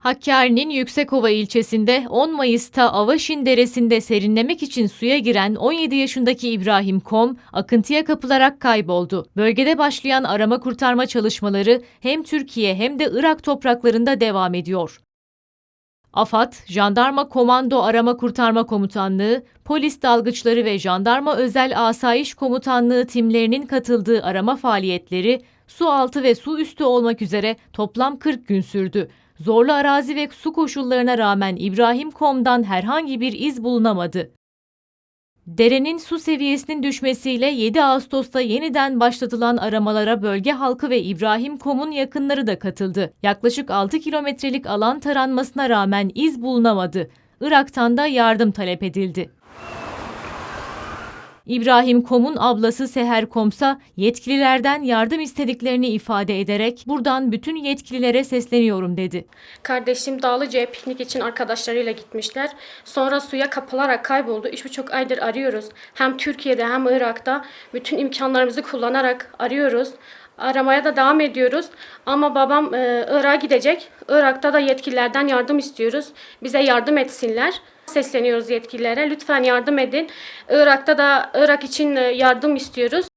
Hakkari'nin Yüksekova ilçesinde 10 Mayıs'ta Avaşin Deresi'nde serinlemek için suya giren 17 yaşındaki İbrahim Kom akıntıya kapılarak kayboldu. Bölgede başlayan arama kurtarma çalışmaları hem Türkiye hem de Irak topraklarında devam ediyor. AFAD, Jandarma Komando Arama Kurtarma Komutanlığı, polis dalgıçları ve Jandarma Özel Asayiş Komutanlığı timlerinin katıldığı arama faaliyetleri su altı ve su üstü olmak üzere toplam 40 gün sürdü. Zorlu arazi ve su koşullarına rağmen İbrahim Kom'dan herhangi bir iz bulunamadı. Derenin su seviyesinin düşmesiyle 7 Ağustos'ta yeniden başlatılan aramalara bölge halkı ve İbrahim Kom'un yakınları da katıldı. Yaklaşık 6 kilometrelik alan taranmasına rağmen iz bulunamadı. Irak'tan da yardım talep edildi. İbrahim Kom'un ablası Seher Komsa yetkililerden yardım istediklerini ifade ederek buradan bütün yetkililere sesleniyorum dedi. Kardeşim Dağlıca'ya piknik için arkadaşlarıyla gitmişler. Sonra suya kapılarak kayboldu. Üç buçuk aydır arıyoruz. Hem Türkiye'de hem Irak'ta bütün imkanlarımızı kullanarak arıyoruz. Aramaya da devam ediyoruz. Ama babam e, Irak'a gidecek. Irak'ta da yetkililerden yardım istiyoruz. Bize yardım etsinler. Sesleniyoruz yetkililere. Lütfen yardım edin. Irak'ta da Irak için e, yardım istiyoruz.